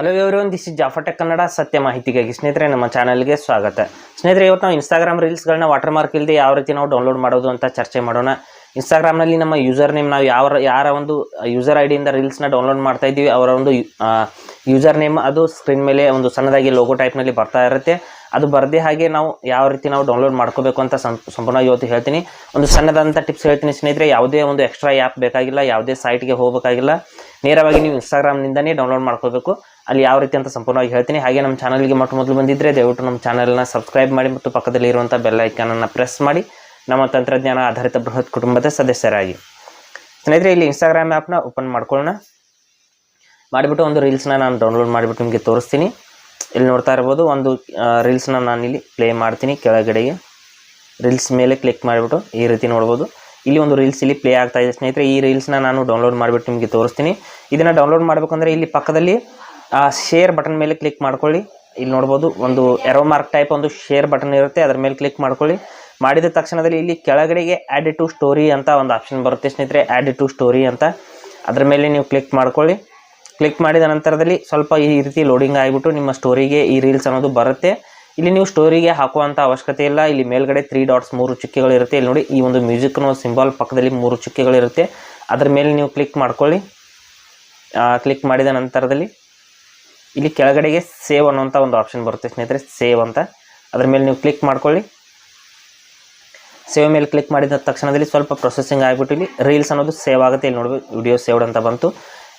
Hello everyone this is ಜಾಫಟೆಕ್ ಕನ್ನಡ. ಸತ್ಯ ಮಾಹಿತಿಗಾಗಿ ಸ್ನೇಹಿತರೆ, ನಮ್ಮ ಚಾನಲ್ಗೆ ಸ್ವಾಗತ. ಸ್ನೇಹಿತರೆ, ಇವತ್ತು ನಾವು ಇನ್ಸ್ಟಾಗ್ರಾಮ್ ರೀಲ್ಸ್ಗಳನ್ನ ವಾಟರ್ ಮಾರ್ಕ್ ಇಲ್ಲದೆ ಯಾವ ರೀತಿ ನಾವು ಡೌನ್ಲೋಡ್ ಮಾಡೋದು ಅಂತ ಚರ್ಚೆ ಮಾಡೋಣ. ಇನ್ಸ್ಟಾಗ್ರಾಮ್ನಲ್ಲಿ ನಮ್ಮ ಯೂಸರ್ ನೇಮ್ ನಾವು ಯಾವ ಯಾರ ಒಂದು ಯೂಸರ್ ಐ ಡಿಯಿಂದ ರೀಲ್ಸ್ನ ಡೌನ್ಲೋಡ್ ಮಾಡ್ತಾ ಇದ್ದೀವಿ, ಅವರ ಒಂದು ಯೂಸರ್ ನೇಮ್ ಅದು ಸ್ಕ್ರೀನ್ ಮೇಲೆ ಒಂದು ಸಣ್ಣದಾಗಿ ಲೋಗೋ ಟೈಪ್ನಲ್ಲಿ ಬರ್ತಾ ಇರುತ್ತೆ. ಅದು ಬರದೇ ಹಾಗೆ ನಾವು ಯಾವ ರೀತಿ ನಾವು ಡೌನ್ಲೋಡ್ ಮಾಡ್ಕೋಬೇಕು ಅಂತ ಸಂಪೂರ್ಣ ಇವತ್ತು ಹೇಳ್ತೀನಿ. ಒಂದು ಸಣ್ಣದಂಥ ಟಿಪ್ಸ್ ಹೇಳ್ತೀನಿ ಸ್ನೇಹಿತರೆ, ಯಾವುದೇ ಒಂದು ಎಕ್ಸ್ಟ್ರಾ ಆ್ಯಪ್ ಬೇಕಾಗಿಲ್ಲ, ಯಾವುದೇ ಸೈಟ್ಗೆ ಹೋಗಬೇಕಾಗಿಲ್ಲ. ನೇರವಾಗಿ ನೀವು ಇನ್ಸ್ಟಾಗ್ರಾಮ್ನಿಂದನೇ ಡೌನ್ಲೋಡ್ ಮಾಡ್ಕೋಬೇಕು. ಅಲ್ಲಿ ಯಾವ ರೀತಿ ಅಂತ ಸಂಪೂರ್ಣವಾಗಿ ಹೇಳ್ತೀನಿ. ಹಾಗೆ ನಮ್ಮ ಚಾನಲ್ಗೆ ಮೊಟ್ಟ ಮೊದಲು ಬಂದಿದ್ದರೆ ದಯವಿಟ್ಟು ನಮ್ಮ ಚಾನಲ್ನ ಸಬ್ಸ್ಕ್ರೈಬ್ ಮಾಡಿ ಮತ್ತು ಪಕ್ಕದಲ್ಲಿ ಇರುವಂಥ ಬೆಲ್ ಐಕಾನನ್ನು ಪ್ರೆಸ್ ಮಾಡಿ. ನಮ್ಮ ತಂತ್ರಜ್ಞಾನ ಆಧಾರಿತ ಬೃಹತ್ ಕುಟುಂಬದ ಸದಸ್ಯರಾಗಿ. ಸ್ನೇಹಿತರೆ, ಇಲ್ಲಿ ಇನ್ಸ್ಟಾಗ್ರಾಮ್ ಆ್ಯಪ್ನ ಓಪನ್ ಮಾಡ್ಕೊಳ್ಳೋಣ. ಮಾಡಿಬಿಟ್ಟು ಒಂದು ರೀಲ್ಸ್ನ ನಾನು ಡೌನ್ಲೋಡ್ ಮಾಡಿಬಿಟ್ಟು ನಿಮಗೆ ತೋರಿಸ್ತೀನಿ. ಇಲ್ಲಿ ನೋಡ್ತಾ ಇರ್ಬೋದು, ಒಂದು ರೀಲ್ಸ್ನ ಇಲ್ಲಿ ಪ್ಲೇ ಮಾಡ್ತೀನಿ ಕೆಳಗಡೆಗೆ. ರೀಲ್ಸ್ ಮೇಲೆ ಕ್ಲಿಕ್ ಮಾಡಿಬಿಟ್ಟು ಈ ರೀತಿ ನೋಡ್ಬೋದು. ಇಲ್ಲಿ ಒಂದು ರೀಲ್ಸ್ ಇಲ್ಲಿ ಪ್ಲೇ ಆಗ್ತಾ ಇದೆ ಸ್ನೇಹಿತರೆ. ಈ ರೀಲ್ಸ್ನ ನಾನು ಡೌನ್ಲೋಡ್ ಮಾಡಿಬಿಟ್ಟು ನಿಮಗೆ ತೋರಿಸ್ತೀನಿ. ಇದನ್ನು ಡೌನ್ಲೋಡ್ ಮಾಡಬೇಕಂದ್ರೆ ಇಲ್ಲಿ ಪಕ್ಕದಲ್ಲಿ ಶೇರ್ ಬಟನ್ ಮೇಲೆ ಕ್ಲಿಕ್ ಮಾಡ್ಕೊಳ್ಳಿ. ಇಲ್ಲಿ ನೋಡ್ಬೋದು, ಒಂದು ಎರೋ ಮಾರ್ಕ್ ಟೈಪ್ ಒಂದು ಶೇರ್ ಬಟನ್ ಇರುತ್ತೆ. ಅದರ ಮೇಲೆ ಕ್ಲಿಕ್ ಮಾಡ್ಕೊಳ್ಳಿ. ಮಾಡಿದ ತಕ್ಷಣದಲ್ಲಿ ಇಲ್ಲಿ ಕೆಳಗಡೆಗೆ ಆ್ಯಡ್ ಟು ಸ್ಟೋರಿ ಅಂತ ಒಂದು ಆಪ್ಷನ್ ಬರುತ್ತೆ ಸ್ನೇಹಿತರೆ. ಆ್ಯಡ್ ಟು ಸ್ಟೋರಿ ಅಂತ. ಅದರ ಮೇಲೆ ನೀವು ಕ್ಲಿಕ್ ಮಾಡ್ಕೊಳ್ಳಿ. ಕ್ಲಿಕ್ ಮಾಡಿದ ನಂತರದಲ್ಲಿ ಸ್ವಲ್ಪ ಈ ರೀತಿ ಲೋಡಿಂಗ್ ಆಗಿಬಿಟ್ಟು ನಿಮ್ಮ ಸ್ಟೋರಿಗೆ ಈ ರೀಲ್ಸ್ ಅನ್ನೋದು ಬರುತ್ತೆ. ಇಲ್ಲಿ ನೀವು ಸ್ಟೋರಿಗೆ ಹಾಕುವಂಥ ಅವಶ್ಯಕತೆ ಇಲ್ಲ. ಇಲ್ಲಿ ಮೇಲ್ಗಡೆ ತ್ರೀ ಡಾಟ್ಸ್ ಮೂರು ಚುಕ್ಕೆಗಳಿರುತ್ತೆ ಇಲ್ಲಿ ನೋಡಿ ಈ ಒಂದು ಮ್ಯೂಸಿಕ್ ಅನ್ನೋ ಸಿಂಬಲ್ ಪಕ್ಕದಲ್ಲಿ ಮೂರು ಚುಕ್ಕೆಗಳಿರುತ್ತೆ ಅದರ ಮೇಲೆ ನೀವು ಕ್ಲಿಕ್ ಮಾಡ್ಕೊಳ್ಳಿ. ಕ್ಲಿಕ್ ಮಾಡಿದ ನಂತರದಲ್ಲಿ ಇಲ್ಲಿ ಕೆಳಗಡೆಗೆ ಸೇವ್ ಅನ್ನೋಂಥ ಒಂದು ಆಪ್ಷನ್ ಬರುತ್ತೆ ಸ್ನೇಹಿತರೆ. ಸೇವ್ ಅಂತ. ಅದ್ರ ಮೇಲೆ ನೀವು ಕ್ಲಿಕ್ ಮಾಡ್ಕೊಳ್ಳಿ. ಸೇವ್ ಮೇಲೆ ಕ್ಲಿಕ್ ಮಾಡಿದ ತಕ್ಷಣದಲ್ಲಿ ಸ್ವಲ್ಪ ಪ್ರೊಸೆಸಿಂಗ್ ಆಗಿಬಿಟ್ಟು ಇಲ್ಲಿ ರೀಲ್ಸ್ ಅನ್ನೋದು ಸೇವ್ ಆಗುತ್ತೆ. ಇಲ್ಲಿ ನೋಡಬೇಕು ವಿಡಿಯೋ ಸೇವ್ಡ್ ಅಂತ ಬಂತು.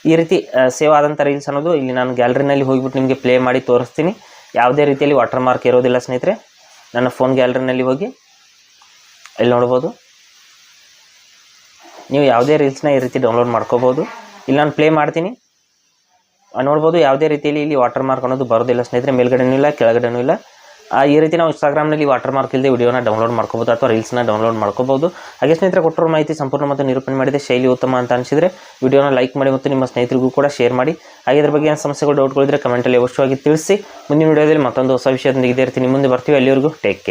ಈ ರೀತಿ ಸೇವ್ ಆದಂಥ ರೀಲ್ಸ್ ಅನ್ನೋದು ಇಲ್ಲಿ ನಾನು ಗ್ಯಾಲರಿನಲ್ಲಿ ಹೋಗಿಬಿಟ್ಟು ನಿಮಗೆ ಪ್ಲೇ ಮಾಡಿ ತೋರಿಸ್ತೀನಿ. ಯಾವುದೇ ರೀತಿಯಲ್ಲಿ ವಾಟರ್ ಮಾರ್ಕ್ ಇರೋದಿಲ್ಲ ಸ್ನೇಹಿತರೆ. ನನ್ನ ಫೋನ್ ಗ್ಯಾಲರಿನಲ್ಲಿ ಹೋಗಿ ಇಲ್ಲಿ ನೋಡ್ಬೋದು. ನೀವು ಯಾವುದೇ ರೀಲ್ಸ್ನ ಈ ರೀತಿ ಡೌನ್ಲೋಡ್ ಮಾಡ್ಕೋಬೋದು. ಇಲ್ಲಿ ನಾನು ಪ್ಲೇ ಮಾಡ್ತೀನಿ. ನೋಡ್ಬೋದು ಯಾವುದೇ ರೀತಿಯಲ್ಲಿ ಇಲ್ಲಿ ವಾಟರ್ ಮಾರ್ಕ್ ಅನ್ನೋದು ಬರೋದಿಲ್ಲ ಸ್ನೇಹಿತರೆ. ಮೇಲ್ಗಡೆನೂ ಇಲ್ಲ, ಕೆಳಗಡೆನೂ ಇಲ್ಲ. ಈ ರೀತಿ ನಾವು ಇನ್ಸ್ಟಾಗ್ರಾಮ್ನಲ್ಲಿ ವಾಟರ್ ಮಾರ್ಕ್ ಇಲ್ಲದೆ ವಿಡಿಯೋನ ಡೌನ್ಲೋಡ್ ಮಾಡ್ಕೋಬೋದು ಅಥವಾ ರೀಲ್ಸ್ನ ಡೌನ್ಲೋಡ್ ಮಾಡ್ಕೋಬೋದು ಹಾಗೆ ಸ್ನೇಹಿತರೆ, ಕೊಟ್ಟರು ಮಾಹಿತಿ ಸಂಪೂರ್ಣ ಮತ್ತು ನಿರೂಪಣೆ ಮಾಡಿದೆ. ಶೈಲಿ ಉತ್ತಮ ಅಂತ ಅನಿಸಿದರೆ ವಿಡಿಯೋನ ಲೈಕ್ ಮಾಡಿ ಮತ್ತು ನಿಮ್ಮ ಸ್ನೇಹಿತರಿಗೂ ಕೂಡ ಶೇರ್ ಮಾಡಿ. ಹಾಗೆ ಇದ್ರ ಬಗ್ಗೆ ಏನು ಸಮಸ್ಯೆಗಳು ಡೌಟ್ಗಳಿದ್ರೆ ಕಮೆಂಟಲ್ಲಿ ಅವಶ್ಯವಾಗಿ ತಿಳಿಸಿ. ಮುಂದಿನ ವಿಡಿಯೋದಲ್ಲಿ ಮತ್ತೊಂದು ಹೊಸ ವಿಷಯದೊಂದಿಗೆ ಇದೇ ರೀತಿ ನಿಮ್ಮ ಮುಂದೆ ಬರ್ತೀವಿ. ಅಲ್ಲಿವರೆಗೂ ಟೇಕ್ ಕೇರ್